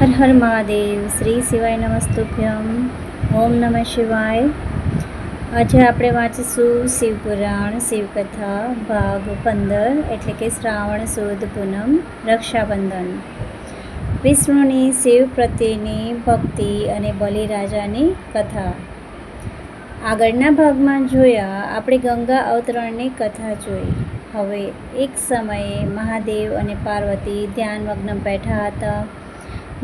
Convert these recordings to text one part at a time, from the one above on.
હર હર મહાદેવ, શ્રી શિવાય નમસ્તુભ્યમ, ઓમ નમઃ શિવાય. આજે આપણે વાંચીશું શિવપુરાણ શિવકથા ભાગ પંદર, એટલે કે શ્રાવણ, સુદ, પૂનમ, રક્ષાબંધન. વિષ્ણુની શિવ પ્રત્યેની ભક્તિ અને બલિરાજાની કથા. આગળના ભાગમાં જોયા આપણે ગંગા અવતરણની કથા જોઈ. હવે એક સમયે મહાદેવ અને પાર્વતી ધ્યાનમગ્ન બેઠા હતા.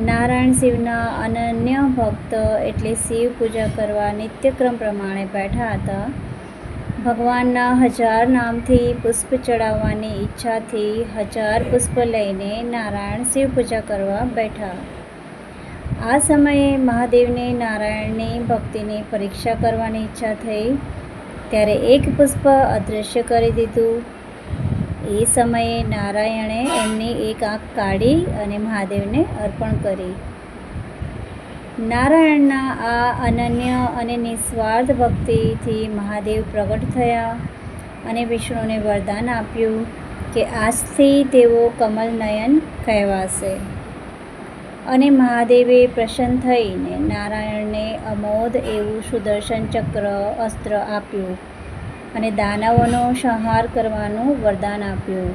નારાયણ શિવના અનન્ય ભક્ત એટલે શિવ પૂજા કરવા નિત્યક્રમ પ્રમાણે બેઠા હતા. ભગવાનના હજાર નામથી પુષ્પ ચડાવવાની ઈચ્છાથી હજાર પુષ્પ લઈને નારાયણ શિવ પૂજા કરવા બેઠા. આ સમયે મહાદેવને નારાયણની ભક્તિની પરીક્ષા કરવાની ઈચ્છા થઈ. ત્યારે એક પુષ્પ અદૃશ્ય કરી દીધું. એ સમયે નારાયણે એમની એક આંખ કાઢી અને મહાદેવને અર્પણ કરી. નારાયણના આ અનન્ય અને નિસ્વાર્થ ભક્તિથી મહાદેવ પ્રગટ થયા અને વિષ્ણુને વરદાન આપ્યું કે આજથી તેઓ કમલનયન કહેવાશે. અને મહાદેવે પ્રસન્ન થઈને નારાયણને અમોદ એવું સુદર્શન ચક્ર અસ્ત્ર આપ્યું. અને દાનવોનો સંહાર કરવાનું વરદાન આપ્યું.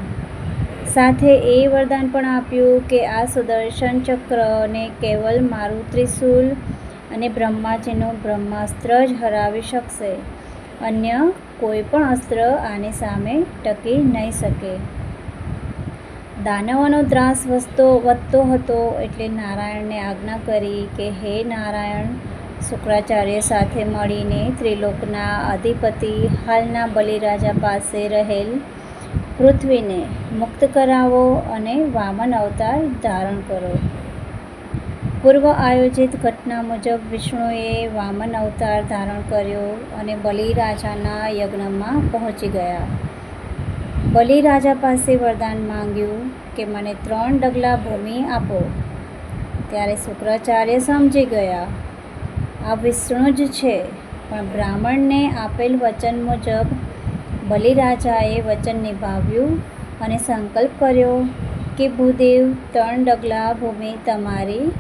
સાથે એ વરદાન પણ આપ્યું કે આ સુદર્શન ચક્રને કેવલ મારું ત્રિશૂલ અને બ્રહ્માજીનું બ્રહ્માસ્ત્ર જ હરાવી શકશે. અન્ય કોઈ પણ અસ્ત્ર આની સામે ટકી નહીં શકે. દાનવોનો ત્રાસ વસતો, વધતો હતો એટલે નારાયણને આજ્ઞા કરી કે, હે નારાયણ શુક્રાચાર્ય સાથે મળીને ત્રિલોકના અધિપતિ, હાલના બલિરાજા પાસે રહેલ પૃથ્વીને મુક્ત કરાવો અને વામન અવતાર ધારણ કરો. પૂર્વ આયોજિત ઘટના મુજબ વિષ્ણુએ વામન અવતાર ધારણ કર્યો અને બલિરાજાના યજ્ઞમાં પહોંચી ગયા. બલિરાજા પાસે વરદાન માંગ્યું કે મને ત્રણ ડગલા ભૂમિ આપો. ત્યારે શુક્રાચાર્ય સમજી ગયા. આ વિષ્ણુ જ છે. પણ બ્રાહ્મણને આપેલ વચન મુજબ બલિરાજાએ વચન નિભાવ્યું અને સંકલ્પ કર્યો કે ભૂદેવ ત્રણ ડગલા ભૂમિ તમારી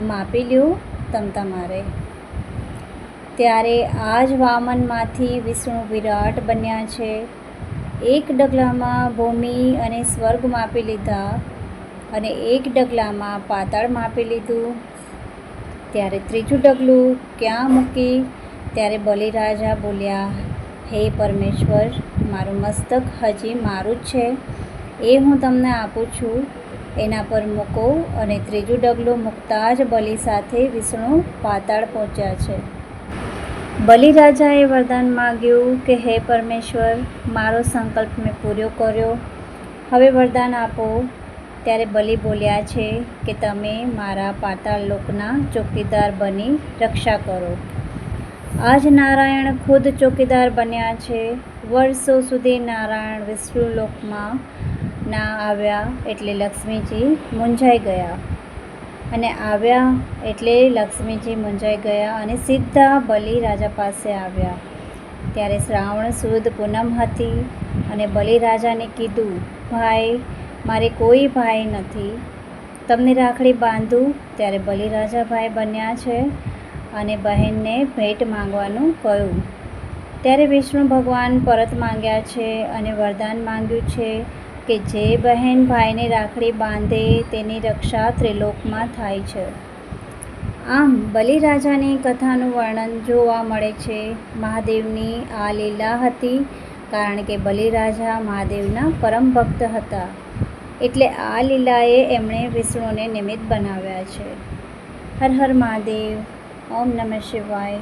માપી લ્યો તમ તમારે. ત્યારે આ જ વામનમાંથી વિષ્ણુ વિરાટ બન્યા છે. એક ડગલામાં ભૂમિ અને સ્વર્ગ માપી લીધા અને એક ડગલામાં પાતાળ માપી લીધું. ત્યારે ત્રીજું ડગલું ક્યાં મૂકી? ત્યારે બલિરાજા બોલ્યા, હે પરમેશ્વર, મારું મસ્તક હજી મારું જ છે. એ હું તમને આપું છું. એના પર મૂકો અને ત્રીજું ડગલું મૂકતા જ બલિ સાથે વિષ્ણુ પાતાળ પહોંચ્યા છે. બલિરાજાએ વરદાન માગ્યું કે, હે પરમેશ્વર, મારો સંકલ્પ મેં પૂરો કર્યો. હવે વરદાન આપો. ત્યારે બલિ બોલ્યા છે કે તમે મારા પાતાળ લોકના ચોકીદાર બની રક્ષા કરો. આજ નારાયણ ખુદ ચોકીદાર બન્યા છે. વર્ષો સુધી નારાયણ વિષ્ણુલોકમાં ના આવ્યા એટલે લક્ષ્મીજી મૂંઝાઈ ગયા. અને આવ્યા એટલે લક્ષ્મીજી મૂંઝાઈ ગયા અને સીધા બલિ રાજા પાસે આવ્યા. ત્યારે શ્રાવણ સુદ પૂનમ હતી અને બલિરાજાને કીધું, ભાઈ મારે કોઈ ભાઈ નથી. તમને રાખડી બાંધું ત્યારે બલિરાજાભાઈ બન્યા છે અને બહેનને ભેટ માંગવાનું કહ્યું. ત્યારે વિષ્ણુ ભગવાન પરત માંગ્યા છે અને વરદાન માંગ્યું છે કે જે બહેન ભાઈને રાખડી બાંધે તેની રક્ષા ત્રિલોકમાં થાય છે. આમ બલિરાજાની કથાનું વર્ણન જોવા મળે છે. મહાદેવની આ લીલા હતી કારણ કે બલિરાજા મહાદેવના પરમ ભક્ત હતા. એટલે આ લીલાએ એમણે વિષ્ણુને નિમિત્ત બનાવ્યા છે. હર હર મહાદેવ ઓમ નમઃ શિવાય.